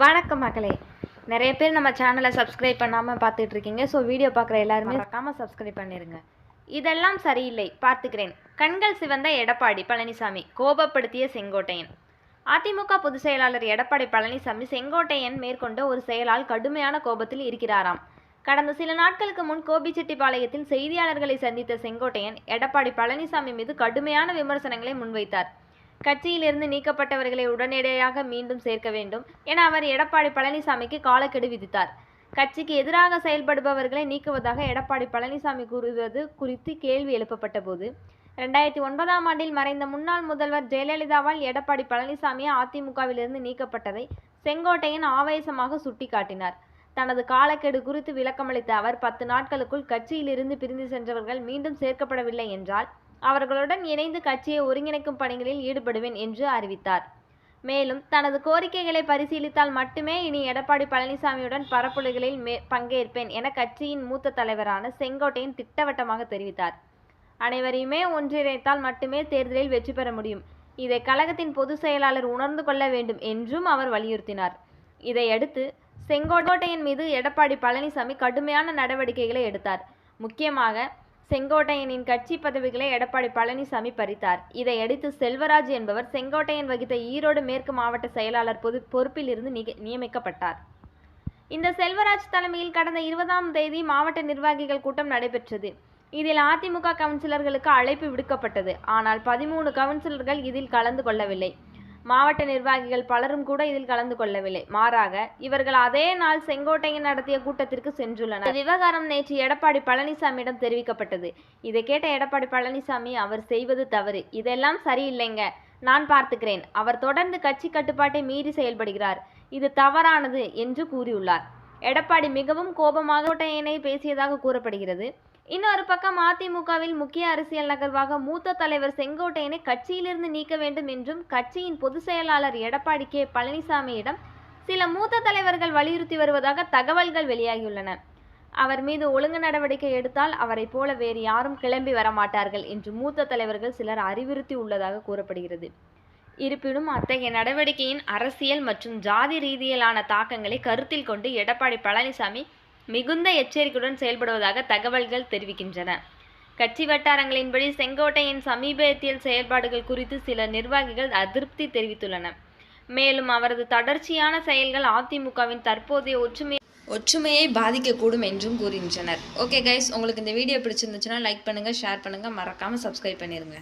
வணக்கம் மக்களே. நிறைய பேர் நம்ம சேனலை சப்ஸ்கிரைப் பண்ணாமல் பார்த்துட்டு இருக்கீங்க ஸோ வீடியோ பார்க்குற எல்லாருமே மறக்காமல் சப்ஸ்கிரைப் பண்ணிடுங்க இதெல்லாம் சரியில்லை. பார்த்துக்கிறேன். கண்கள் சிவந்த எடப்பாடி பழனிசாமி கோபப்படுத்திய செங்கோட்டையன். அதிமுக பொதுச் செயலாளர் எடப்பாடி பழனிசாமி செங்கோட்டையன் மேற்கொண்ட ஒரு செயலால் கடுமையான கோபத்தில் இருக்கிறாராம். கடந்த சில நாட்களுக்கு முன் கோபிச்செட்டிப்பாளையத்தில் செய்தியாளர்களை சந்தித்த செங்கோட்டையன் எடப்பாடி பழனிசாமி மீது கடுமையான விமர்சனங்களை முன்வைத்தார். கட்சியிலிருந்து நீக்கப்பட்டவர்களை உடனடியாக மீண்டும் சேர்க்க வேண்டும் என அவர் எடப்பாடி பழனிசாமிக்கு காலக்கெடு விதித்தார். கட்சிக்கு எதிராக செயல்படுபவர்களை நீக்குவதாக எடப்பாடி பழனிசாமி கூறுவது குறித்து கேள்வி எழுப்பப்பட்ட போது ரெண்டாயிரத்தி ஒன்பதாம் ஆண்டில் மறைந்த முன்னாள் முதல்வர் ஜெயலலிதாவால் எடப்பாடி பழனிசாமி அதிமுகவிலிருந்து நீக்கப்பட்டதை செங்கோட்டையன் ஆவேசமாக சுட்டிக்காட்டினார். தனது காலக்கெடு குறித்து விளக்கமளித்த அவர் பத்து நாட்களுக்குள் கட்சியிலிருந்து பிரிந்து சென்றவர்கள் மீண்டும் சேர்க்கப்படவில்லை என்றால் அவர்களுடன் இணைந்து கட்சியை ஒருங்கிணைக்கும் பணிகளில் ஈடுபடுவேன் என்று அறிவித்தார். மேலும் தனது கோரிக்கைகளை பரிசீலித்தால் மட்டுமே இனி எடப்பாடி பழனிசாமியுடன் பரப்புரைகளில் மே பங்கேற்பேன் என கட்சியின் மூத்த தலைவரான செங்கோட்டையன் திட்டவட்டமாக தெரிவித்தார். அனைவரையுமே ஒன்றிணைத்தால் மட்டுமே தேர்தலில் வெற்றி பெற முடியும். இதை கழகத்தின் பொதுச் செயலாளர் உணர்ந்து கொள்ள வேண்டும் என்றும் அவர் வலியுறுத்தினார். இதையடுத்து செங்கோட்டையன் மீது எடப்பாடி பழனிசாமி கடுமையான நடவடிக்கைகளை எடுத்தார். முக்கியமாக செங்கோட்டையனின் கட்சி பதவிகளை எடப்பாடி பழனிசாமி பறித்தார். இதையடுத்து செல்வராஜ் என்பவர் செங்கோட்டையன் வகித்த ஈரோடு மேற்கு மாவட்ட செயலாளர் பொது பொறுப்பில் இருந்து நிக- நியமிக்கப்பட்டார். இந்த செல்வராஜ் தலைமையில் கடந்த இருபதாம் தேதி மாவட்ட நிர்வாகிகள் கூட்டம் நடைபெற்றது. இதில் அதிமுக கவுன்சிலர்களுக்கு அழைப்பு விடுக்கப்பட்டது. ஆனால் பதிமூணு கவுன்சிலர்கள் இதில் கலந்து கொள்ளவில்லை. மாவட்ட நிர்வாகிகள் பலரும் கூட இதில் கலந்து கொள்ளவில்லை. மாறாக இவர்கள் அதே நாள் செங்கோட்டையன் நடத்திய கூட்டத்திற்கு சென்றுள்ளனர். விவகாரம் நேற்று எடப்பாடி பழனிசாமியிடம் தெரிவிக்கப்பட்டது. இதை கேட்ட எடப்பாடி பழனிசாமி அவர் செய்வது தவறு. இதெல்லாம் சரியில்லைங்க. நான் பார்த்துக்கிறேன். அவர் தொடர்ந்து கட்சி கட்டுப்பாட்டை மீறி செயல்படுகிறார். இது தவறானது என்று கூறியுள்ளார். எடப்பாடி மிகவும் கோபமாக கோட்டையனை பேசியதாக கூறப்படுகிறது. இன்னொரு பக்கம் அதிமுகவில் முக்கிய அரசியல் நகர்வாக மூத்த தலைவர் செங்கோட்டையனை கட்சியிலிருந்து நீக்க வேண்டும் என்றும் கட்சியின் பொதுச் செயலாளர் எடப்பாடி கே. பழனிசாமியிடம் சில மூத்த தலைவர்கள் வலியுறுத்தி வருவதாக தகவல்கள் வெளியாகியுள்ளன. அவர் மீது ஒழுங்கு நடவடிக்கை எடுத்தால் அவரைப் போல வேறு யாரும் கிளம்பி வரமாட்டார்கள் என்று மூத்த தலைவர்கள் சிலர் அறிவுறுத்தி உள்ளதாக கூறப்படுகிறது. இருப்பினும் அத்தகைய நடவடிக்கையின் அரசியல் மற்றும் ஜாதி ரீதியிலான தாக்கங்களை கருத்தில் கொண்டு எடப்பாடி பழனிசாமி மிகுந்த எச்சரிக்கையுடன் செயல்படுவதாக தகவல்கள் தெரிவிக்கின்றன. கட்சி வட்டாரங்களின்படி செங்கோட்டையின் சமீபத்திய செயல்பாடுகள் குறித்து சில நிர்வாகிகள் அதிருப்தி தெரிவித்துள்ளனர். மேலும் அவரது தொடர்ச்சியான செயல்கள் அதிமுகவின் தற்போதைய ஒற்றுமை ஒற்றுமையை பாதிக்கக்கூடும் என்றும் கூறுகின்றனர். ஓகே கைஸ் உங்களுக்கு இந்த வீடியோ பிடிச்சிருந்துச்சுன்னா லைக் பண்ணுங்கள் ஷேர் பண்ணுங்கள் மறக்காமல் சப்ஸ்கிரைப் பண்ணிடுங்க